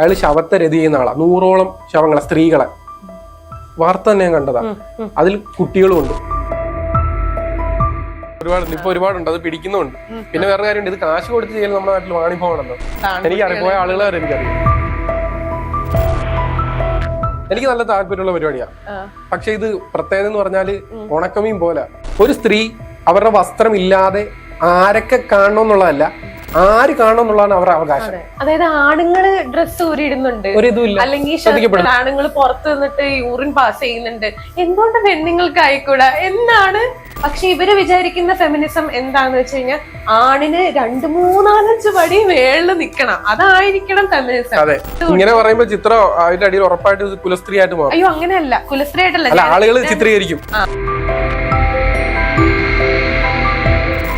അയാൾ ശവത്തെ രതി ചെയ്യുന്ന ആളാ. നൂറോളം ശവങ്ങളെ സ്ത്രീകളെ. വാർത്ത തന്നെ ഞാൻ കണ്ടതാ. അതിൽ കുട്ടികളും ഉണ്ട് ഒരുപാടുണ്ട്. ഇപ്പൊ ഒരുപാടുണ്ട്. അത് പിടിക്കുന്നുണ്ട്. പിന്നെ വേറെ കാര്യമുണ്ട്. ഇത് കാശ് കൊടുത്ത് ചെയ്യാൻ നമ്മുടെ നാട്ടിൽ വാണിഭവമാണല്ലോ എനിക്ക് അറിയാം പോയ ആളുകളെ വരെ എനിക്കറിയാം. എനിക്ക് നല്ല താല്പര്യമുള്ള പരിപാടിയാ. പക്ഷെ ഇത് പ്രത്യേകത എന്ന് പറഞ്ഞാൽ ഉണക്കമീൻ പോലെ. ഒരു സ്ത്രീ അവരുടെ വസ്ത്രം ഇല്ലാതെ ആരൊക്കെ കാണണം എന്നുള്ളതല്ല ആര് കാണണം എന്നുള്ളതാണ് അവരുടെ അവകാശം. അതായത് ആണുങ്ങൾ ഡ്രസ്സ് ഊരിയിടുന്നുണ്ട്. അല്ലെങ്കിൽ. ആണുങ്ങൾ പുറത്ത് നിന്നിട്ട് യൂറിൻ പാസ് ചെയ്യുന്നുണ്ട്. എന്തുകൊണ്ട് പെണ്ണുങ്ങൾക്ക് ആയിക്കൂടാ എന്നാണ്. പക്ഷെ ഇവർ വിചാരിക്കുന്ന ഫെമിനിസം എന്താന്ന് വെച്ച് കഴിഞ്ഞാൽ ആണിന് രണ്ട് മൂന്നാലഞ്ച് പടി മേളിൽ നിക്കണം. അതായിരിക്കണം ഫെമിനിസം അതെ. ഇങ്ങനെ പറയുമ്പോ ചിത്രം അതിന്റെ അടിയിൽ ഉറപ്പായിട്ട് കുലസ്ത്രീ ആയിട്ട് മാറും. അയ്യോ അങ്ങനെയല്ല. കുലസ്ത്രീ ആയിട്ടല്ല ആളുകൾ ചിത്രീകരിക്കും.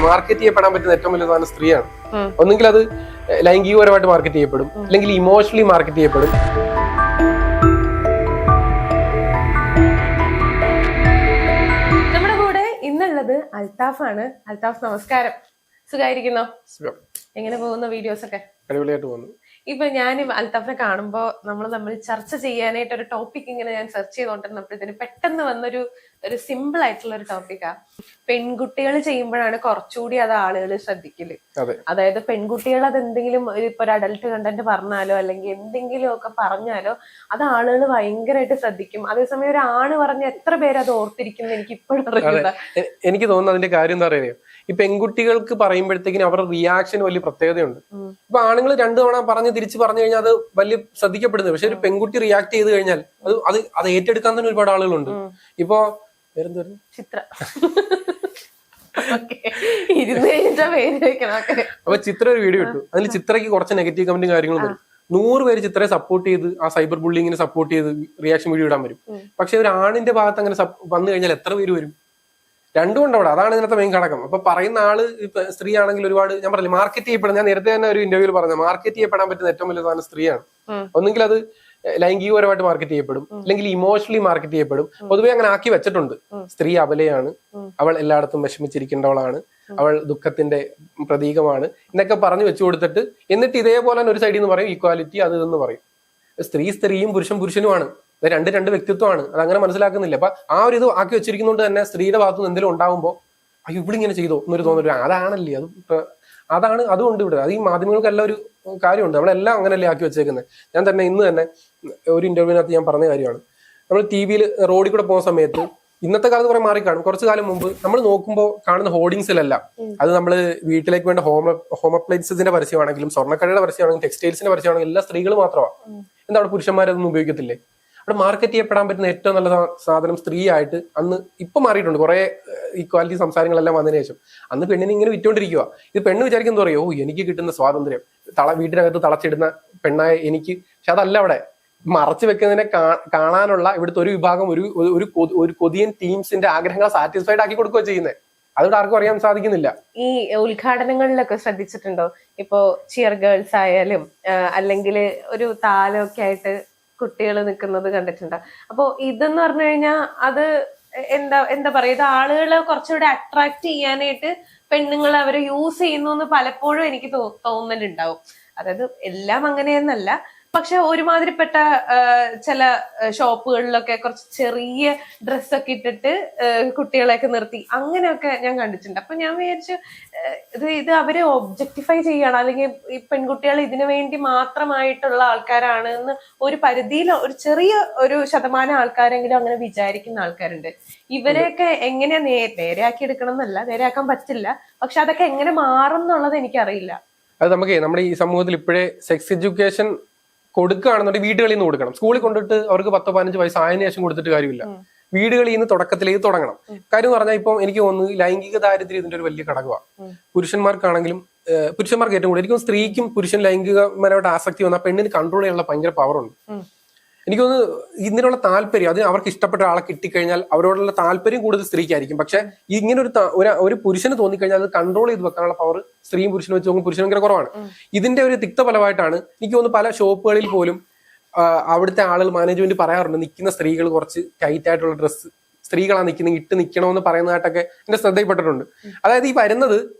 മാർക്കറ്റ് ചെയ്യപ്പെടാൻ പറ്റുന്ന ഏറ്റവും വലിയ സാധനം സ്ത്രീയാണ്. ഒന്നുകിൽ അത് ലൈംഗികപരമായിട്ട് മാർക്കറ്റ് ചെയ്യപ്പെടും. അല്ലെങ്കിൽ ഇമോഷണലി മാർക്കറ്റ് ചെയ്യപ്പെടും. നമ്മുടെ കൂടെ ഇന്നുള്ളത് അൽതാഫ് ആണ് അൽത്താഫ് നമസ്കാരം. സുഖായിരിക്കുന്നോ? സുഖം. എങ്ങനെ പോകുന്നു വീഡിയോസ് ഒക്കെ അടിപൊളിയായിട്ട് പോകുന്നു. ഇപ്പൊ ഞാൻ അൽത്താഫിനെ കാണുമ്പോ നമ്മൾ നമ്മൾ ചർച്ച ചെയ്യാനായിട്ട് ഒരു ടോപ്പിക് ഇങ്ങനെ ഞാൻ സെർച്ച് ചെയ്തോണ്ടിരുന്നപ്പോഴത്തേന് പെട്ടെന്ന് വന്നൊരു ഒരു സിമ്പിൾ ആയിട്ടുള്ള ഒരു ടോപ്പിക്കാ പെൺകുട്ടികൾ ചെയ്യുമ്പോഴാണ് കുറച്ചുകൂടി അത് ആളുകൾ ശ്രദ്ധിക്കൽ. അതായത് പെൺകുട്ടികൾ അത് എന്തെങ്കിലും ഇപ്പൊ ഒരു അഡൽട്ട് കണ്ടന്റ് പറഞ്ഞാലോ അല്ലെങ്കിൽ എന്തെങ്കിലും ഒക്കെ പറഞ്ഞാലോ അത് ആളുകൾ ഭയങ്കരമായിട്ട് ശ്രദ്ധിക്കും. അതേസമയം ഒരു ആണ് പറഞ്ഞ എത്ര പേര് അത് ഓർത്തിരിക്കുന്നു എനിക്ക് ഇപ്പോഴും അറിയില്ല എനിക്ക് തോന്നുന്നു അതിന്റെ കാര്യം എന്താ പറയുക ഈ പെൺകുട്ടികൾക്ക് പറയുമ്പോഴത്തേക്കിനും അവരുടെ റിയാക്ഷൻ വലിയ പ്രത്യേകതയുണ്ട്. ഇപ്പൊ ആണുങ്ങൾ രണ്ടു തവണ പറഞ്ഞ് തിരിച്ച് പറഞ്ഞു കഴിഞ്ഞാൽ അത് വലിയ ശ്രദ്ധിക്കപ്പെടുന്നത്. പക്ഷെ ഒരു പെൺകുട്ടി റിയാക്ട് ചെയ്ത് കഴിഞ്ഞാൽ അത് അത് അത് ഏറ്റെടുക്കാൻ തന്നെ ഒരുപാട് ആളുകളുണ്ട്. ഇപ്പോ പേരെന്തായിരുന്നു ചിത്ര. അപ്പൊ ചിത്ര ഒരു വീഡിയോ ഇട്ടു. അതിൽ ചിത്രയ്ക്ക് കുറച്ച് നെഗറ്റീവ് കമന്റും കാര്യങ്ങളും വരും. നൂറ് പേര് ചിത്രയെ സപ്പോർട്ട് ചെയ്ത് ആ സൈബർ ബുള്ളിങ്ങിനെ സപ്പോർട്ട് ചെയ്ത് റിയാക്ഷൻ വീഡിയോ ഇടാൻ വരും. പക്ഷെ ഒരു ആണിന്റെ ഭാഗത്ത് അങ്ങനെ വന്നു കഴിഞ്ഞാൽ എത്ര പേര് വരും? രണ്ടും ഉണ്ട് അവിടെ. അതാണ് ഇതിനകത്ത് മെയിൻ ഘടകം. അപ്പൊ പറയുന്ന ആൾ ഇപ്പൊ സ്ത്രീ ആണെങ്കിൽ ഒരുപാട് ഞാൻ പറഞ്ഞില്ല മാർക്കറ്റ് ചെയ്യപ്പെടുന്ന ഞാൻ നേരത്തെ തന്നെ ഒരു ഇന്റർവ്യൂവിൽ പറഞ്ഞു മാർക്കറ്റ് ചെയ്യപ്പെടാൻ പറ്റുന്ന ഏറ്റവും വലിയ സാധനം സ്ത്രീയാണ്. ഒന്നുകിൽ അത് ലൈംഗികപരമായിട്ട് മാർക്കറ്റ് ചെയ്യപ്പെടും. അല്ലെങ്കിൽ ഇമോഷണലി മാർക്കറ്റ് ചെയ്യപ്പെടും. പൊതുവെ അങ്ങനെ ആക്കി വെച്ചിട്ടുണ്ട്. സ്ത്രീ അബലയാണ്. അവൾ എല്ലായിടത്തും വിഷമിച്ചിരിക്കേണ്ടവളാണ്. അവൾ ദുഃഖത്തിന്റെ പ്രതീകമാണ്. എന്നൊക്കെ പറഞ്ഞു വെച്ചു കൊടുത്തിട്ട് എന്നിട്ട് ഇതേപോലെ തന്നെ ഒരു സൈഡിൽ നിന്ന് പറയും ഈക്വാലിറ്റി അത് ഇതെന്ന് പറയും. സ്ത്രീ സ്ത്രീയും പുരുഷൻ പുരുഷനുമാണ്. രണ്ട് രണ്ട് വ്യക്തിത്വമാണ്. അത് അങ്ങനെ മനസ്സിലാക്കുന്നില്ല. അപ്പൊ ആ ഒരു ഇത് ആക്കി വെച്ചിരിക്കുന്നതുകൊണ്ട് തന്നെ സ്ത്രീയുടെ ഭാഗത്ത് നിന്ന് എന്തെങ്കിലും ഉണ്ടാകുമ്പോൾ അയ്യോ ഇവിടെ ഇങ്ങനെ ചെയ്തോ എന്നൊരു തോന്നൽ അതാണല്ലേ? അത് അതാണ് അതുകൊണ്ട് ഇവിടെ. അത് ഈ മാധ്യമങ്ങൾക്കെല്ലാം ഒരു കാര്യമുണ്ട്. നമ്മളെല്ലാം അങ്ങനെയല്ലേ ആക്കി വെച്ചേക്കുന്നത് ഞാൻ തന്നെ ഇന്ന് തന്നെ ഒരു ഇന്റർവ്യൂവിനകത്ത് ഞാൻ പറഞ്ഞ കാര്യമാണ്. നമ്മൾ ടി വിയിൽ റോഡിൽ കൂടെ പോകുന്ന സമയത്ത് ഇന്നത്തെ കാലത്ത് കുറെ മാറി കാണും. കുറച്ചു കാലം മുമ്പ് നമ്മൾ നോക്കുമ്പോൾ കാണുന്ന ഹോർഡിങ്സിലല്ല അത് നമ്മൾ വീട്ടിലേക്ക് വേണ്ട ഹോം ഹോം അപ്ലയൻസസിന്റെ പരസ്യമാണെങ്കിലും സ്വർണക്കടയുടെ പരസ്യമാണെങ്കിലും ടെക്സ്റ്റൈൽസിന്റെ പരസ്യമാണെങ്കിലും എല്ലാ സ്ത്രീകൾ മാത്രമാണ് എന്താ അവിടെ പുരുഷന്മാരതൊന്നും ഉപയോഗിക്കത്തില്ലേ? അവിടെ മാർക്കറ്റ് ചെയ്യപ്പെടാൻ പറ്റുന്ന ഏറ്റവും നല്ല സാധനം സ്ത്രീ ആയിട്ട് അന്ന് ഇപ്പൊ മാറിയിട്ടുണ്ട്. കുറെ ഇക്വാലിറ്റി സംസാരങ്ങളെല്ലാം വന്നതിന് ശേഷം. അന്ന് പെണ്ണിനെ ഇങ്ങനെ വിറ്റോണ്ടിരിക്കുക ഇത് പെണ്ണ് വിചാരിക്കുന്ന പറയോ ഓ എനിക്ക് കിട്ടുന്ന സ്വാതന്ത്ര്യം. തള വീട്ടിനകത്ത് തളച്ചിടുന്ന പെണ്ണായ എനിക്ക്. പക്ഷെ അതല്ല അവിടെ. മറച്ചു വെക്കുന്നതിനെ കാണാനുള്ള ഇവിടുത്തെ ഒരു വിഭാഗം ഒരു ഒരു- ഒരു കൊതിയൻ ടീംസിന്റെ ആഗ്രഹങ്ങൾ സാറ്റിസ്ഫൈഡ് ആക്കി കൊടുക്കുക ചെയ്യുന്നത് അതുകൊണ്ട് ആർക്കും അറിയാൻ സാധിക്കുന്നില്ല. ഈ ഉദ്ഘാടനങ്ങളിലൊക്കെ ശ്രദ്ധിച്ചിട്ടുണ്ടോ? ഇപ്പോ ചിയർ ഗേൾസ് ആയാലും അല്ലെങ്കിൽ ഒരു താലമൊക്കെ ആയിട്ട് കുട്ടികൾ നിൽക്കുന്നത് കണ്ടിട്ടുണ്ട്? അപ്പോ ഇതെന്ന് പറഞ്ഞു കഴിഞ്ഞാൽ അത് എന്താ എന്താ പറയാ ഇത് ആളുകളെ കുറച്ചുകൂടെ അട്രാക്ട് ചെയ്യാനായിട്ട് പെണ്ണുങ്ങൾ അവരെ യൂസ് ചെയ്യുന്നു എന്ന് പലപ്പോഴും എനിക്ക് തോന്നലുണ്ടാവും. അതായത് എല്ലാം അങ്ങനെയെന്നല്ല. പക്ഷെ ഒരുമാതിരിപ്പെട്ട ചില ഷോപ്പുകളിലൊക്കെ കുറച്ച് ചെറിയ ഡ്രസ്സൊക്കെ ഇട്ടിട്ട് കുട്ടികളെയൊക്കെ നിർത്തി. അങ്ങനെയൊക്കെ ഞാൻ കണ്ടിട്ടുണ്ട്. അപ്പൊ ഞാൻ വിചാരിച്ചു ഇത് ഇത് അവരെ ഒബ്ജക്ടിഫൈ ചെയ്യണം. അല്ലെങ്കിൽ ഈ പെൺകുട്ടികൾ ഇതിനു വേണ്ടി മാത്രമായിട്ടുള്ള ആൾക്കാരാണ് എന്ന് ഒരു പരിധിയിൽ ഒരു ചെറിയ ഒരു ശതമാനം ആൾക്കാരെങ്കിലും അങ്ങനെ വിചാരിക്കുന്ന ആൾക്കാരുണ്ട്. ഇവരെയൊക്കെ എങ്ങനെയാ നേ നേരെയാക്കി എടുക്കണം എന്നല്ല നേരെയാക്കാൻ പറ്റില്ല. പക്ഷെ അതൊക്കെ എങ്ങനെ മാറും എന്നുള്ളത് എനിക്കറിയില്ല. അത് നമുക്ക് നമ്മുടെ ഈ സമൂഹത്തിൽ ഇപ്പോഴേ സെക്സ് എഡ്യൂക്കേഷൻ കൊടുക്കുകയാണെന്നുണ്ടെങ്കിൽ വീടുകളിൽ നിന്ന് കൊടുക്കണം. സ്കൂളിൽ കൊണ്ടിട്ട് അവർക്ക് പത്തോ പതിനഞ്ച് വയസ്സ് ആയതിനു ശേഷം കൊടുത്തിട്ട് കാര്യമില്ല. വീടുകളിൽ നിന്ന് തുടക്കത്തിലേക്ക് തുടങ്ങണം. കാര്യം എന്ന് പറഞ്ഞാൽ ഇപ്പം എനിക്ക് തോന്നുന്നു ലൈംഗിക ദാരിദ്ര്യം ഇതിന്റെ ഒരു വലിയ ഘടകമാണ്. പുരുഷന്മാർക്കാണെങ്കിലും പുരുഷന്മാർക്ക് ഏറ്റവും കൂടുതൽ എനിക്കും സ്ത്രീക്കും പുരുഷൻ ലൈംഗികപരമായിട്ട് ആസക്തി വന്നാൽ പെണ്ണിന് കൺട്രോൾ ചെയ്യാനുള്ള ഭയങ്കര പവറുണ്ട്. എനിക്ക് തോന്നുന്നു ഇതിനുള്ള താല്പര്യം അതിന് അവർക്ക് ഇഷ്ടപ്പെട്ട ആളെ കിട്ടിക്കഴിഞ്ഞാൽ അവരോടുള്ള താല്പര്യം കൂടുതൽ സ്ത്രീക്കായിരിക്കും. പക്ഷെ ഇങ്ങനെ ഒരു ഒരു- പുരുഷന് തോന്നിക്കഴിഞ്ഞാൽ അത് കൺട്രോൾ ചെയ്ത് വെക്കാനുള്ള പവർ സ്ത്രീയും പുരുഷനും വെച്ച് നോക്കുമ്പോൾ പുരുഷൻ ഭയങ്കര കുറവാണ്. ഇതിന്റെ ഒരു തിക്തഫലമായിട്ടാണ് എനിക്ക് തോന്നുന്നു പല ഷോപ്പുകളിൽ പോലും അവിടുത്തെ ആളുകൾ മാനേജ്മെന്റ് പറയാറുണ്ട് നിൽക്കുന്ന സ്ത്രീകൾ കുറച്ച് ടൈറ്റ് ആയിട്ടുള്ള ഡ്രസ്സ് സ്ത്രീകളാണ് നിൽക്കുന്നത് ഇട്ട് നിൽക്കണമെന്ന് പറയുന്നതായിട്ടൊക്കെ എന്റെ ശ്രദ്ധയിൽപ്പെട്ടിട്ടുണ്ട്. അതായത് ഈ വരുന്നത്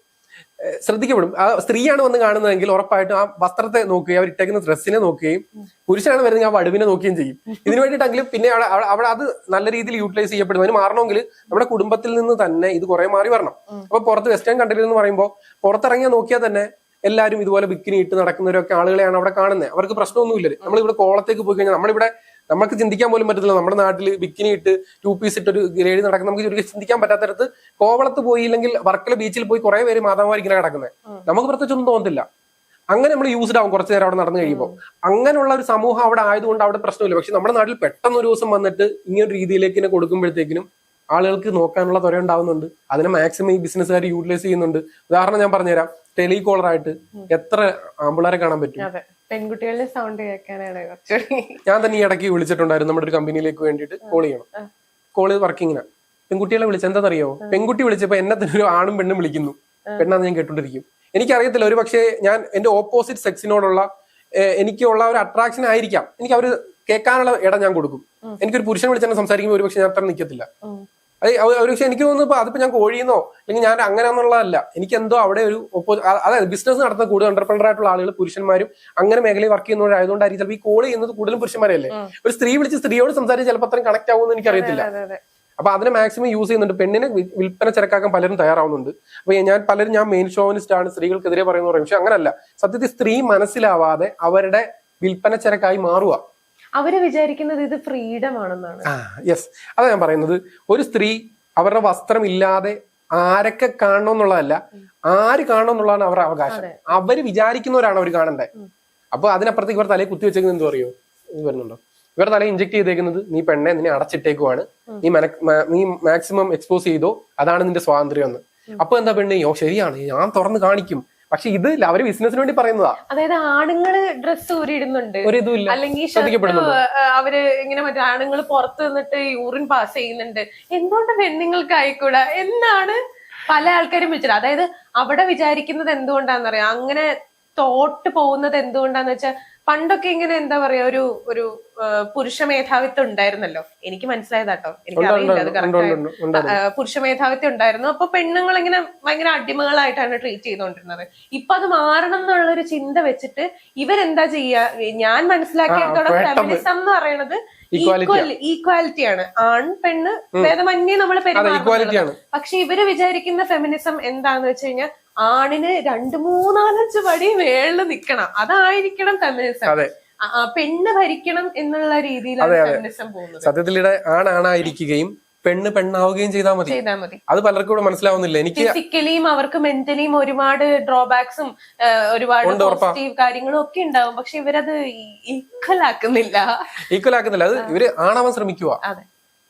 ശ്രദ്ധിക്കപ്പെടും. ആ സ്ത്രീയാണ് വന്ന് കാണുന്നതെങ്കിൽ ഉറപ്പായിട്ടും ആ വസ്ത്രത്തെ നോക്കുകയും അവർ ഇട്ടേക്കുന്ന ഡ്രസ്സിനെ നോക്കുകയും പുരുഷനാണ് വരുന്നത് ആ വടുവിനെ നോക്കുകയും ചെയ്യും. ഇതിനു വേണ്ടിയിട്ടെങ്കിലും പിന്നെ അവിടെ അവിടെ- അത് നല്ല രീതിയിൽ യൂട്ടിലൈസ് ചെയ്യപ്പെടും. അതിന് മാറണമെങ്കിൽ നമ്മുടെ കുടുംബത്തിൽ നിന്ന് തന്നെ ഇത് കുറെ മാറി വരണം. അപ്പൊ പുറത്ത് വെസ്റ്റേൺ കൺട്രിയിൽ എന്ന് പറയുമ്പോൾ പുറത്തിറങ്ങിയാൽ നോക്കിയാൽ തന്നെ എല്ലാവരും ഇതുപോലെ ബിക്കിനി ഇട്ട് നടക്കുന്നവരൊക്കെ ആളുകളെയാണ് അവിടെ കാണുന്നത്. അവർക്ക് പ്രശ്നമൊന്നുമില്ല നമ്മളിവിടെ കോളത്തേക്ക് പോയി കഴിഞ്ഞാൽ നമ്മളിവിടെ നമുക്ക് ചിന്തിക്കാൻ പോലും പറ്റത്തില്ല. നമ്മുടെ നാട്ടിൽ ബിക്കിനി ഇട്ട് ടു പീസ് ഇട്ട് ഒരു ഗ്രേഡ് നടക്കുന്ന നമുക്ക് ചുരുക്കി ചിന്തിക്കാൻ പറ്റാത്തടത്ത് കോവളത്ത് പോയി പോയില്ലെങ്കിൽ വർക്കല ബീച്ചിൽ പോയി കുറെ പേര് മാതാമാർ ഇങ്ങനെ കിടക്കുന്നത് നമുക്ക് പ്രത്യേകിച്ചൊന്നും തോന്നത്തില്ല. അങ്ങനെ നമ്മൾ യൂസ്ഡ് ആവും കുറച്ച് നേരം അവിടെ നടന്നു കഴിയുമ്പോൾ അങ്ങനെയുള്ള ഒരു സമൂഹം അവിടെ ആയതുകൊണ്ട് അവിടെ പ്രശ്നമില്ല. പക്ഷെ നമ്മുടെ നാട്ടിൽ പെട്ടെന്ന് ഒരു ദിവസം വന്നിട്ട് ഇങ്ങനൊരു രീതിയിലേക്ക് ഇങ്ങനെ കൊടുക്കുമ്പോഴത്തേക്കിനും ആളുകൾക്ക് നോക്കാനുള്ള തുര ഉണ്ടാവുന്നുണ്ട്. അതിനെ മാക്സിമം ഈ ബിസിനസ്സുകാർ യൂട്ടിലൈസ് ചെയ്യുന്നുണ്ട്. ഉദാഹരണം ഞാൻ പറഞ്ഞുതരാം. ടെലികോളർ ആയിട്ട് എത്ര ആമ്പിളാരെ കാണാൻ പറ്റും? പെൺകുട്ടികളുടെ സൗണ്ട് കേൾക്കാനാണ് കുറച്ചുകൂടി. ഞാൻ തന്നെ ഈ ഇടയ്ക്ക് വിളിച്ചിട്ടുണ്ടായിരുന്നു. നമ്മുടെ ഒരു കമ്പനിയിലേക്ക് വേണ്ടിയിട്ട് കോൾ ചെയ്യണം. കോൾ ചെയ്ത് വർക്കിങ്ങിനാ പെൺകുട്ടികളെ വിളിച്ച എന്താണെന്നറിയോ പെൺകുട്ടി വിളിച്ചപ്പോ എന്നെ തന്നെ ഒരു ആണും പെണ്ണും വിളിക്കുന്നു. പെണ്ണാന്ന് ഞാൻ കേട്ടോണ്ടിരിക്കും. എനിക്കറിയത്തില്ല ഒരു പക്ഷേ ഞാൻ എന്റെ ഓപ്പോസിറ്റ് സെക്സിനോടുള്ള എനിക്കുള്ള ഒരു അട്രാക്ഷൻ ആയിരിക്കാം. എനിക്ക് അവർ കേൾക്കാനുള്ള ഇടം ഞാൻ കൊടുക്കും. എനിക്കൊരു പുരുഷൻ വിളിച്ചെന്നെ സംസാരിക്കുമ്പോൾ ഒരു പക്ഷേ ഞാൻ അത്ര നിൽക്കത്തില്ല ഒരു പക്ഷേ എനിക്ക് തോന്നുന്നു ഇപ്പൊ അതിപ്പോ ഞാൻ കോഴിയെന്നോ അല്ലെങ്കിൽ ഞാൻ അങ്ങനെ എന്നുള്ളതല്ല എനിക്ക് എന്തോ അവിടെ ഒരു അതായത് ബിസിനസ് നടത്തുന്ന കൂടുതൽ എന്റർപ്രണർ ആയിട്ടുള്ള ആളുകൾ പുരുഷന്മാരും അങ്ങനെ മേഖലയിൽ വർക്ക് ചെയ്യുന്നവരായതുകൊണ്ടായിരിക്കും ചിലപ്പോൾ ഈ കോൾ ചെയ്യുന്നത് കൂടുതലും പുരുഷന്മാരല്ലേ? ഒരു സ്ത്രീ വിളിച്ച് സ്ത്രീയോട് സംസാരിച്ച് ചിലപ്പോൾ അത്രയും കണക്ട് ആവുമെന്ന് എനിക്കറിയത്തില്ല. അപ്പൊ അതിനെ മാക്സിമം യൂസ് ചെയ്യുന്നുണ്ട്. പെണ്ണിനെ വിൽപ്പന ചരക്കാക്കാൻ പലരും തയ്യാറാവുന്നുണ്ട്. അപ്പൊ ഞാൻ പലരും ഞാൻ മെയിൻ ഷോവിനിസ്റ്റ് ആണ് സ്ത്രീകൾക്കെതിരെ പറയുന്നു പറയും. പക്ഷെ അങ്ങനല്ല. സത്യത്തിൽ സ്ത്രീ മനസ്സിലാവാതെ അവരുടെ വിൽപ്പന ചരക്കായി മാറുക. അവർ വിചാരിക്കുന്നത് ഇത് ഫ്രീഡം ആണെന്നാണ്. യെസ് അതാ ഞാൻ പറയുന്നത്. ഒരു സ്ത്രീ അവരുടെ വസ്ത്രം ഇല്ലാതെ ആരൊക്കെ കാണണം എന്നുള്ളതല്ല ആര് കാണണം എന്നുള്ളതാണ് അവരുടെ അവകാശം. അവർ വിചാരിക്കുന്നവരാണ് അവർ കാണണ്ടേ. അപ്പൊ അതിനപ്പുറത്തേക്ക് ഇവർ തലയിൽ കുത്തി വെച്ചേക്കുന്നത് എന്തോ അറിയോ ഇത് വരുന്നുണ്ടോ? ഇവരുടെ തല ഇഞ്ചെക്ട് ചെയ്തേക്കുന്നത് നീ പെണ്ണെ നിന്നെ അടച്ചിട്ടേക്കുവാണ്. നീ നീ മാക്സിമം എക്സ്പോസ് ചെയ്തോ അതാണ് നിന്റെ സ്വാതന്ത്ര്യം എന്ന് അപ്പൊ എന്താ പെണ്ണ്? ഓ ശരിയാണ്. ഞാൻ തുറന്ന് കാണിക്കും. പക്ഷെ ഇത് അവർ ബിസിനസിന് വേണ്ടി പറയുന്നതാ. അതായത് ആണുങ്ങൾ ഡ്രസ്സ് ഊരിയിടുന്നുണ്ട്. ഒരു ഇതുമില്ല അല്ലെങ്കിൽ. അവർ ഇങ്ങനെ മറ്റേ ആണുങ്ങൾ പുറത്ത് നിന്നിട്ട് യൂറിൻ പാസ് ചെയ്യുന്നുണ്ട്. എന്തുകൊണ്ട് പെണ്ണുങ്ങൾക്ക് ആയിക്കൂടാ എന്നാണ് പല ആൾക്കാരും വെച്ചത് അതായത് അവിടെ വിചാരിക്കുന്നത് എന്തുകൊണ്ടാന്നറിയാം? അങ്ങനെ തോട്ട് പോകുന്നത് എന്തുകൊണ്ടാന്ന് വെച്ചാൽ പണ്ടൊക്കെ ഇങ്ങനെ എന്താ പറയാ ഒരു ഒരു പുരുഷ മേധാവിത്വം ഉണ്ടായിരുന്നല്ലോ. എനിക്ക് മനസ്സിലായതാട്ടോ. എനിക്ക് അറിയില്ല അത് കറക്റ്റ് പുരുഷ മേധാവിത്വം ഉണ്ടായിരുന്നു. അപ്പൊ പെണ്ണുങ്ങൾ ഇങ്ങനെ ഭയങ്കര അടിമകളായിട്ടാണ് ട്രീറ്റ് ചെയ്തുകൊണ്ടിരുന്നത് ഇപ്പൊ അത് മാറണം എന്നുള്ള ഒരു ചിന്ത വെച്ചിട്ട് ഇവരെന്താ ചെയ്യാ? ഞാൻ മനസ്സിലാക്കിയിടത്തോളം ഫെമിനിസം എന്ന് പറയുന്നത് ഈക്വാലിറ്റി ആണ്. ആൺ പെണ്ണ് ഭേദമന്യേ നമ്മൾ പക്ഷെ ഇവർ വിചാരിക്കുന്ന ഫെമിനിസം എന്താന്ന് വെച്ച് കഴിഞ്ഞാൽ ആണിന് രണ്ട് മൂന്നാലഞ്ച് പടി മേളിൽ നിൽക്കണം അതായിരിക്കണം ഫെമിനിസം പെണ്ണ് ഭരിക്കണം എന്നുള്ള രീതിയിലാണ്. ഫെമിനിസം പോകുന്നത്. സത്യത്തിൽ ഇവിടെ ആണാണായിരിക്കുകയും പെണ്ണ് പെണ്ണാവുകയും ചെയ്താൽ മതി. ചെയ്താൽ മതി. അത് പലർക്കും ഇവിടെ മനസ്സിലാവുന്നില്ല. എനിക്ക് ഫിസിക്കലിയും അവർക്ക് മെന്റലിയും ഒരുപാട് ഡ്രോബാക്സും ഒരുപാട് പോസിറ്റീവ് കാര്യങ്ങളും ഒക്കെ ഉണ്ടാവും. പക്ഷെ ഇവരത് ഈക്വൽ ആക്കുന്നില്ല. ഈക്വൽ ആക്കുന്നില്ല. അത് ഇവർ ആണാവാൻ ശ്രമിക്കുക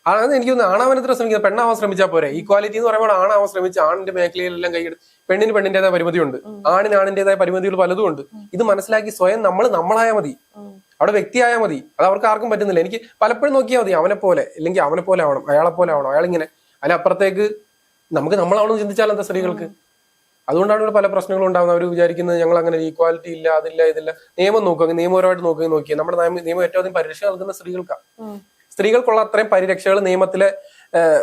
അതെ എനിക്കൊന്ന് എത്ര ശ്രമിക്കുന്നത്. പെണ്ണാവാൻ ശ്രമിച്ചാൽ പോരെ. ഈക്വാലിറ്റി എന്ന് പറയുമ്പോൾ ആണാവാൻ ശ്രമിച്ച ആണിന്റെ മേഖലയിലെല്ലാം കൈയെടുത്ത് പെണ്ണിന് പെണ്ണിന്റേതായ പരിമിതിയുണ്ട്. ആണിന് ആണിന്റേതായ പരിമിതികൾ പലതും ഉണ്ട് ഇത് മനസ്സിലാക്കി സ്വയം നമ്മൾ നമ്മളായ മതി. അവിടെ വ്യക്തിയായാൽ മതി. അത് അവർക്ക് ആർക്കും പറ്റുന്നില്ല. എനിക്ക് പലപ്പോഴും നോക്കിയാൽ മതി അവനെ പോലെ അല്ലെങ്കിൽ അവനെ പോലെ ആവണം അയാളെ പോലെ ആവണം അയാൾ ഇങ്ങനെ അല്ല അതിനപ്പുറത്തേക്ക് നമുക്ക് നമ്മളാവണമെന്ന് ചിന്തിച്ചാൽ എന്താ സ്ത്രീകൾക്ക്? അതുകൊണ്ടാണ് ഇവിടെ പല പ്രശ്നങ്ങളും ഉണ്ടാകുന്നത് അവർ വിചാരിക്കുന്നത് ഞങ്ങൾ അങ്ങനെ ഈക്വാലിറ്റി ഇല്ല അതില്ല ഇതില്ല. നിയമം നോക്കുക നിയമപരമായിട്ട് നോക്കുകയും നോക്കിയാൽ നമ്മുടെ നിയമം ഏറ്റവും അധികം പരിരക്ഷ നൽകുന്ന സ്ത്രീകൾക്കാണ്. സ്ത്രീകൾക്കുള്ള അത്രയും പരിരക്ഷകൾ നിയമത്തിലെ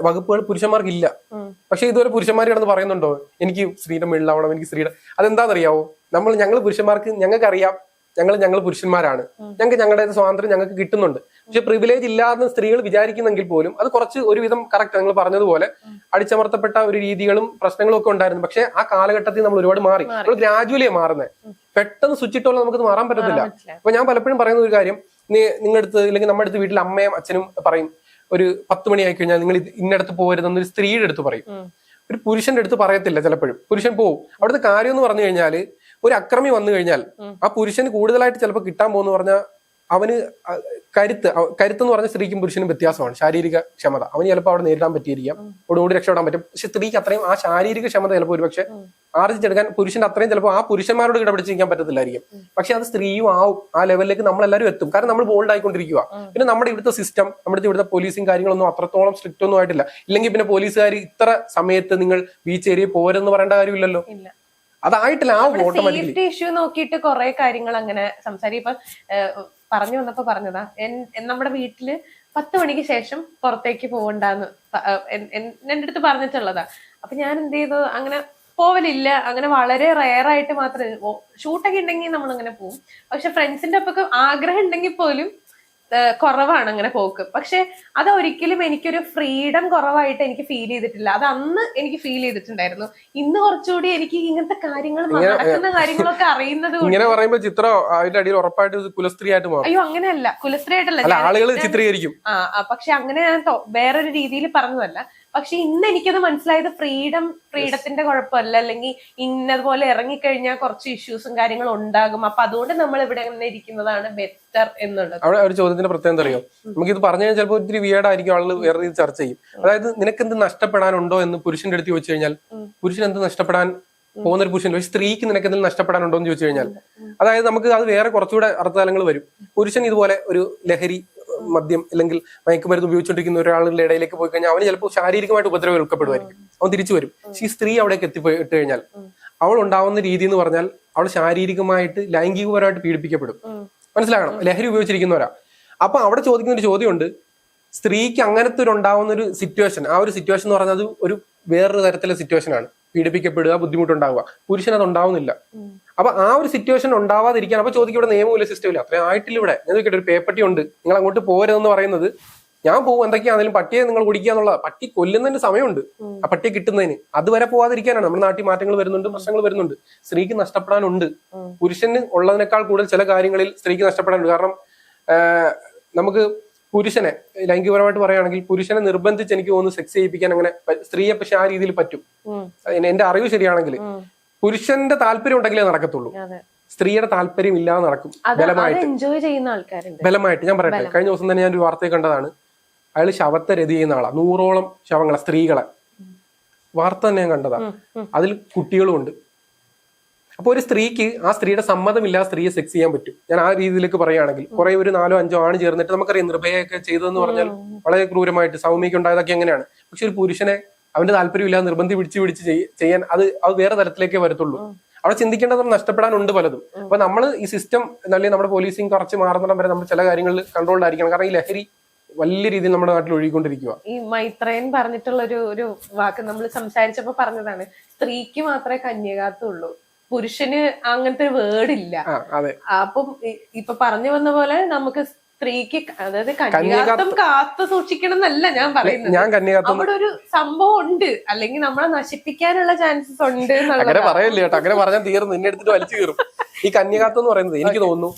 വകുപ്പുകൾ പുരുഷന്മാർക്കില്ല. പക്ഷെ ഇതുവരെ പുരുഷന്മാർ കിടന്ന് പറയുന്നുണ്ടോ? എനിക്ക് സ്ത്രീയുടെ മേളിലാവണം എനിക്ക് സ്ത്രീയുടെ അതെന്താണെന്നറിയാവോ? നമ്മൾ ഞങ്ങൾ പുരുഷന്മാർക്ക് ഞങ്ങൾക്ക് അറിയാം ഞങ്ങൾ ഞങ്ങൾ പുരുഷന്മാരാണ്. ഞങ്ങൾക്ക് ഞങ്ങളുടെ സ്വാതന്ത്ര്യം ഞങ്ങൾക്ക് കിട്ടുന്നുണ്ട്. പക്ഷെ പ്രിവിലേജ് ഇല്ലാതെ സ്ത്രീകൾ വിചാരിക്കുന്നെങ്കിൽ പോലും അത് കുറച്ച് ഒരുവിധം കറക്റ്റ് നിങ്ങൾ പറഞ്ഞതുപോലെ അടിച്ചമർത്തപ്പെട്ട ഒരു രീതികളും പ്രശ്നങ്ങളും ഒക്കെ ഉണ്ടായിരുന്നു. പക്ഷെ ആ കാലഘട്ടത്തിൽ നമ്മൾ ഒരുപാട് മാറി. നമ്മൾ ഗ്രാജുവലിയാണ് മാറുന്നത്. പെട്ടെന്ന് സ്വിച്ചിട്ടോളം നമുക്ക് മാറാൻ പറ്റത്തില്ല. അപ്പൊ ഞാൻ പലപ്പോഴും പറയുന്ന ഒരു കാര്യം നിങ്ങളുടെ അടുത്ത് അല്ലെങ്കിൽ നമ്മുടെ അടുത്ത് വീട്ടിൽ അമ്മയും അച്ഛനും പറയും ഒരു പത്ത് മണി ആയി കഴിഞ്ഞാൽ നിങ്ങൾ ഇന്നടത്ത് പോകരുതെന്ന് ഒരു സ്ത്രീയുടെ അടുത്ത് പറയും. ഒരു പുരുഷന്റെ അടുത്ത് പറയത്തില്ല ചിലപ്പോഴും. പുരുഷൻ പോവും. അവിടുത്തെ കാര്യം എന്ന് പറഞ്ഞു കഴിഞ്ഞാൽ ഒരു അക്രമി വന്നു കഴിഞ്ഞാൽ ആ പുരുഷന് കൂടുതലായിട്ട് ചിലപ്പോൾ കിട്ടാൻ പോകുന്ന പറഞ്ഞാൽ അവന് കരുത്ത് എന്ന് പറഞ്ഞ സ്ത്രീക്കും പുരുഷനും വ്യത്യാസമാണ്. ശാരീരിക ക്ഷമത. അവന് ചിലപ്പോൾ അവിടെ നേരിടാൻ പറ്റിയിരിക്കാം. ഓടി രക്ഷപ്പെടാൻ പറ്റും. പക്ഷെ സ്ത്രീക്ക് അത്രയും ആ ശാരീരിക ക്ഷമത ചിലപ്പോൾ ഒരുപക്ഷെ ആർജിച്ചെടുക്കാൻ പുരുഷന്റെ അത്രയും ചിലപ്പോൾ ആ പുരുഷന്മാരോട് ഇടപെടിച്ചിരിക്കാൻ പറ്റത്തില്ലായിരിക്കും. പക്ഷെ അത് സ്ത്രീയും ആവും ആ ലെവലിലേക്ക് നമ്മളെല്ലാവരും എത്തും. കാരണം നമ്മൾ ബോൾഡ് ആയിക്കൊണ്ടിരിക്കുക പിന്നെ നമ്മുടെ ഇവിടുത്തെ സിസ്റ്റം നമ്മുടെ ഇവിടുത്തെ പോലീസും കാര്യങ്ങളൊന്നും അത്രത്തോളം സ്ട്രിക്റ്റ് ഒന്നും ആയിട്ടില്ല. ഇല്ലെങ്കിൽ പിന്നെ പോലീസുകാർ ഇത്ര സമയത്ത് നിങ്ങൾ ബീച്ച് ഏരിയ പോരെന്ന് പറയേണ്ട കാര്യമില്ലല്ലോ. അതായിട്ടില്ല ആ ഓട്ടോമാറ്റിക്കലി ഇഷ്യൂ നോക്കിയിട്ട് കുറെ കാര്യങ്ങൾ അങ്ങനെ സംസാരിക്കും. ഇപ്പൊ പറഞ്ഞു വന്നപ്പോ പറഞ്ഞതാ നമ്മുടെ വീട്ടിൽ പത്ത് മണിക്ക് ശേഷം പുറത്തേക്ക് പോകണ്ടെന്ന് എന്റെ അടുത്ത് പറഞ്ഞിട്ടുള്ളതാ. അപ്പൊ ഞാൻ എന്ത് ചെയ്തു അങ്ങനെ പോവലില്ല അങ്ങനെ വളരെ റയർ ആയിട്ട് മാത്രമേ ഷൂട്ടൊക്കെ ഉണ്ടെങ്കിൽ നമ്മൾ അങ്ങനെ പോകും പക്ഷെ ഫ്രണ്ട്സിന്റെ ഒപ്പം ആഗ്രഹം ഉണ്ടെങ്കിൽ പോലും കുറവാണ് അങ്ങനെ പോക്ക്. പക്ഷെ അത് ഒരിക്കലും എനിക്കൊരു ഫ്രീഡം കുറവായിട്ട് എനിക്ക് ഫീൽ ചെയ്തിട്ടില്ല. അത് അന്ന് എനിക്ക് ഫീൽ ചെയ്തിട്ടുണ്ടായിരുന്നു. ഇന്ന് കുറച്ചുകൂടി എനിക്ക് ഇങ്ങനത്തെ കാര്യങ്ങൾ നടക്കുന്ന കാര്യങ്ങളൊക്കെ അറിയുന്നത് ഇങ്ങനെ പറയുമ്പോൾ ചിത്ര അതിന്റെ അടിയിൽ ഉറപ്പായിട്ട് കുലസ്ത്രീ ആയിട്ട് മാറും. അയ്യോ അങ്ങനെയല്ല. കുലസ്ത്രീ ആയിട്ടല്ല ആളുകൾ ചിത്രീകരിക്കും. ആ പക്ഷെ അങ്ങനെ ഞാൻ വേറൊരു രീതിയിൽ പറഞ്ഞതല്ല. പക്ഷെ ഇന്ന് എനിക്കത് മനസ്സിലായത് ഫ്രീഡം ഫ്രീഡത്തിന്റെ കുഴപ്പമല്ല. അല്ലെങ്കിൽ ഇന്നതുപോലെ ഇറങ്ങിക്കഴിഞ്ഞാൽ കുറച്ച് ഇഷ്യൂസും കാര്യങ്ങളും ഉണ്ടാകും. അപ്പൊ അതുകൊണ്ട് നമ്മൾ ഇവിടെ തന്നെ ഇരിക്കുന്നതാണ് ബെറ്റർ എന്നുള്ളത്. അവിടെ ഒരു ചോദ്യത്തിന്റെ പ്രത്യേകം എന്താ അറിയോ നമുക്ക് ഇത് പറഞ്ഞു കഴിഞ്ഞാൽ ചിലപ്പോൾ ഒത്തിരി വിയേഡായിരിക്കും ആളുകൾ വേറെ രീതിയിൽ ചർച്ച ചെയ്യും. അതായത് നിനക്ക് എന്ത് നഷ്ടപ്പെടാനുണ്ടോ എന്ന് പുരുഷന്റെ അടുത്ത് ചോദിച്ചു കഴിഞ്ഞാൽ പുരുഷൻ എന്ത് നഷ്ടപ്പെടാൻ പോകുന്ന ഒരു പുരുഷൻ പക്ഷെ സ്ത്രീക്ക് നിനക്ക് എന്തെങ്കിലും നഷ്ടപ്പെടാനുണ്ടോ എന്ന് ചോദിച്ചു കഴിഞ്ഞാൽ അതായത് നമുക്ക് അത് വേറെ കുറച്ചുകൂടെ അർത്ഥതലങ്ങൾ വരും. പുരുഷൻ ഇതുപോലെ ഒരു ലഹരി മദ്യം അല്ലെങ്കിൽ മയക്കുമരുന്ന് ഉപയോഗിച്ചുകൊണ്ടിരിക്കുന്ന ഒരാളുടെ ഇടയിലേക്ക് പോയി കഴിഞ്ഞാൽ അവന് ചിലപ്പോൾ ശാരീരികമായിട്ട് ഉപദ്രവം ഏൽക്കപ്പെടുമായിരിക്കും. അവൻ തിരിച്ചു വരും. പക്ഷെ ഈ സ്ത്രീ അവിടേക്ക് എത്തിപ്പോയിട്ട് കഴിഞ്ഞാൽ അവൾ ഉണ്ടാവുന്ന രീതി എന്ന് പറഞ്ഞാൽ അവൾ ശാരീരികമായിട്ട് ലൈംഗികപരമായിട്ട് പീഡിപ്പിക്കപ്പെടും. മനസ്സിലാകണം? ലഹരി ഉപയോഗിച്ചിരിക്കുന്നവരാ. അപ്പൊ അവിടെ ചോദിക്കുന്ന ഒരു ചോദ്യമുണ്ട്. സ്ത്രീക്ക് അങ്ങനത്തെ ഒരു ഉണ്ടാവുന്ന ഒരു സിറ്റുവേഷൻ ആ ഒരു സിറ്റുവേഷൻ എന്ന് പറഞ്ഞത് ഒരു വേറൊരു തരത്തിലുള്ള സിറ്റുവേഷൻ ആണ്. പീഡിപ്പിക്കപ്പെടുക ബുദ്ധിമുട്ടുണ്ടാവുക. പുരുഷൻ അത് ഉണ്ടാവുന്നില്ല. അപ്പൊ ആ ഒരു സിറ്റുവേഷൻ ഉണ്ടാവാതിരിക്കാൻ അപ്പൊ ചോദിക്കും ഇവിടെ നിയമമില്ല സിസ്റ്റം ഇല്ല. അത്രയും ആയിട്ടില്ല ഇവിടെ. ഞാൻ നോക്കിയിട്ട് ഒരു പേപ്പട്ടി ഉണ്ട്. നിങ്ങൾ അങ്ങോട്ട് പോരെന്ന് പറയുന്നത് ഞാൻ പോകും എന്തൊക്കെയാണെങ്കിലും പട്ടിയെ നിങ്ങൾ കുടിക്കുക പട്ടി കൊല്ലുന്നതിന് സമയമുണ്ട്. ആ പട്ടിയെ കിട്ടുന്നതിന്. അതുവരെ പോവാതിരിക്കാനാണ്. നമ്മുടെ നാട്ടിൽ മാറ്റങ്ങൾ വരുന്നുണ്ട് പ്രശ്നങ്ങൾ വരുന്നുണ്ട്. സ്ത്രീക്ക് നഷ്ടപ്പെടാനുണ്ട്. പുരുഷന് ഉള്ളതിനേക്കാൾ കൂടുതൽ ചില കാര്യങ്ങളിൽ സ്ത്രീക്ക് നഷ്ടപ്പെടാനുണ്ട്. കാരണം നമുക്ക് പുരുഷനെ ലൈംഗികപരമായിട്ട് പറയുകയാണെങ്കിൽ പുരുഷനെ നിർബന്ധിച്ച് എനിക്ക് തോന്നുന്നു സെക്സ് ചെയ്യിപ്പിക്കാൻ അങ്ങനെ സ്ത്രീയെ പക്ഷെ ആ രീതിയിൽ പറ്റും. എന്റെ- അറിവ് ശരിയാണെങ്കിൽ. പുരുഷന്റെ താല്പര്യം ഉണ്ടെങ്കിലേ നടക്കത്തുള്ളൂ. സ്ത്രീയുടെ താല്പര്യം ഇല്ലാതെ നടക്കും ബലമായിട്ട്. എൻജോയ് ചെയ്യുന്ന ആൾക്കാരുണ്ട്. ബലമായിട്ട്. ഞാൻ പറയട്ടെ കഴിഞ്ഞ ദിവസം തന്നെ ഞാൻ ഒരു വാർത്തയെ കണ്ടതാണ്. അയാൾ ശവത്തെ രതി ചെയ്യുന്ന ആളാ. നൂറോളം ശവങ്ങളെ സ്ത്രീകളെ. വാർത്ത തന്നെ ഞാൻ കണ്ടതാ. അതിൽ കുട്ടികളും ഉണ്ട്. അപ്പൊ ഒരു സ്ത്രീക്ക് ആ സ്ത്രീയുടെ സമ്മതമില്ലാതെ സ്ത്രീയെ സെക്സ് ചെയ്യാൻ പറ്റും. ഞാൻ ആ രീതിയിലേക്ക് പറയുകയാണെങ്കിൽ കുറെ ഒരു നാലോ അഞ്ചോ ആണ് ചേർന്നിട്ട് നമുക്കറിയാം നിർഭയൊക്കെ ചെയ്തതെന്ന് പറഞ്ഞാൽ വളരെ ക്രൂരമായിട്ട് സൗമ്യക്ക് ഉണ്ടായതൊക്കെ എങ്ങനെയാണ്. പക്ഷെ ഒരു പുരുഷനെ അവന്റെ താല്പര്യമില്ല നിർബന്ധി പിടിച്ച് പിടിച്ച് ചെയ്യാൻ അത് അത് വേറെ തരത്തിലേക്കേ വരത്തുള്ളൂ. അവിടെ ചിന്തിക്കേണ്ടത് നഷ്ടപ്പെടാനുണ്ട് പലതും. അപ്പൊ നമ്മൾ ഈ സിസ്റ്റം അല്ലെങ്കിൽ നമ്മുടെ പോലീസിങ് കുറച്ച് മാറുന്നിടം വരെ നമ്മൾ ചില കാര്യങ്ങളിൽ കൺട്രോൾഡ് ആയിരിക്കണം. കാരണം ഈ ലഹരി വലിയ രീതിയിൽ നമ്മുടെ നാട്ടിൽ ഒഴുകിക്കൊണ്ടിരിക്കുക ഈ മൈത്രയൻ പറഞ്ഞിട്ടുള്ള ഒരു ഒരു വാക്ക് നമ്മൾ സംസാരിച്ചപ്പോ പറഞ്ഞതാണ് സ്ത്രീക്ക് മാത്രമേ കന്യകാത്തുള്ളൂ. പുരുഷന് അങ്ങനത്തെ ഒരു വേർഡ് ഇല്ല. അപ്പം ഇപ്പൊ പറഞ്ഞു വന്ന പോലെ നമുക്ക് സ്ത്രീക്ക് അതായത് കന്യകാത്വം കാത്തു സൂക്ഷിക്കണം എന്നല്ല ഞാൻ പറയുന്നത്. ഞാൻ കന്യാകത്വം അവിടെ ഒരു സംഭവം ഉണ്ട്. അല്ലെങ്കിൽ നമ്മളെ നശിപ്പിക്കാനുള്ള ചാൻസസ് ഉണ്ട് അങ്ങനെ പറയല്ലേ കേട്ടോ. അങ്ങനെ പറഞ്ഞാൽ തീർന്നു. നിന്നെ എടുത്തിട്ട് വലിച്ചു കീറും. ഈ കന്യകാത്വം എന്ന് പറയുന്നത് എനിക്ക് തോന്നുന്നു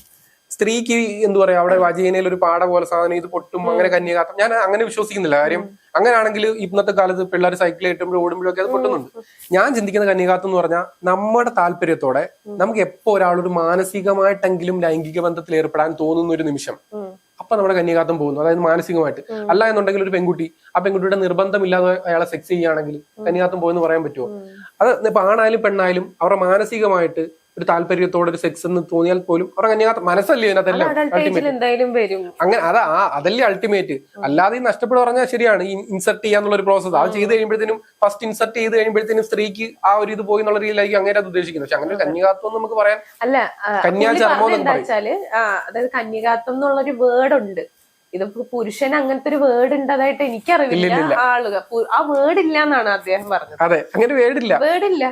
സ്ത്രീക്ക് എന്തു പറയാ അവിടെ വജീനയിൽ ഒരു പാട പോലെ സാധനം ഇത് പൊട്ടും അങ്ങനെ കന്യകാത്വം. ഞാൻ അങ്ങനെ വിശ്വസിക്കുന്നില്ല. കാര്യം അങ്ങനെയാണെങ്കിൽ ഇന്നത്തെ കാലത്ത് പിള്ളേർ സൈക്കിൾ കിട്ടുമ്പോഴും ഓടുമ്പോഴൊക്കെ അത് പൊട്ടുന്നുണ്ട്. ഞാൻ ചിന്തിക്കുന്ന കന്യകാത്വം എന്ന് പറഞ്ഞാൽ നമ്മുടെ താല്പര്യത്തോടെ നമുക്ക് എപ്പോ ഒരാളൊരു മാനസികമായിട്ടെങ്കിലും ലൈംഗിക ബന്ധത്തിൽ ഏർപ്പെടാൻ തോന്നുന്ന ഒരു നിമിഷം. അപ്പൊ നമ്മുടെ കന്യകാത്വം പോകുന്നു. അതായത് മാനസികമായിട്ട്. അല്ല എന്നുണ്ടെങ്കിൽ ഒരു പെൺകുട്ടി ആ പെൺകുട്ടിയുടെ നിർബന്ധമില്ലാതെ അയാളെ സെക്സ് ചെയ്യുകയാണെങ്കിൽ കന്യാകാത്തം പോയെന്ന് പറയാൻ പറ്റുമോ? അത് ഇപ്പൊ ആണായാലും പെണ്ണായാലും അവരുടെ മാനസികമായിട്ട് ഒരു താല്പര്യത്തോടെ ഒരു സെക്സ് എന്ന് തോന്നിയാൽ പോലും അവരുടെ കന്യാത്വം മനസ്സല്ലേ ഇതിനകത്തെല്ലാം അൾട്ടിമേറ്റ് അങ്ങനെ അതാ ആ അതല്ലേ അൾട്ടിമേറ്റ് അല്ലാതെ ഈ നഷ്ടപ്പെട്ട് പറഞ്ഞാൽ ശരിയാണ്. ഈ ഇൻസർട്ട് ചെയ്യാന്നുള്ള ഒരു പ്രോസസ് അത് ചെയ്ത് കഴിയുമ്പോഴത്തേനും ഫസ്റ്റ് ഇൻസർട്ട് ചെയ്ത് കഴിയുമ്പോഴത്തേനും സ്ത്രീക്ക് ആ ഒരു ഇത് പോയി എന്നുള്ള രീതിയിലായിരിക്കും അങ്ങനെ അത് ഉദ്ദേശിക്കുന്നത്. പക്ഷെ അങ്ങനെ എന്ന് നമുക്ക് പറയാൻ അല്ല കന്യാചർമ്മം എന്താ വെച്ചാൽ അതായത് കന്യകാത്വം എന്നുള്ളൊരു വേർഡ് ഉണ്ട്. ഇത് പുരുഷൻ അങ്ങനത്തെ ഒരു വേർഡ് ഉണ്ടതായിട്ട് എനിക്കറിവില്ല ഇല്ല. ആളുകൾ. ആ വേർഡ് ഇല്ല എന്നാണ് അദ്ദേഹം പറഞ്ഞത്. അതെ അങ്ങനെ വേടില്ല വേർഡ് ഇല്ല.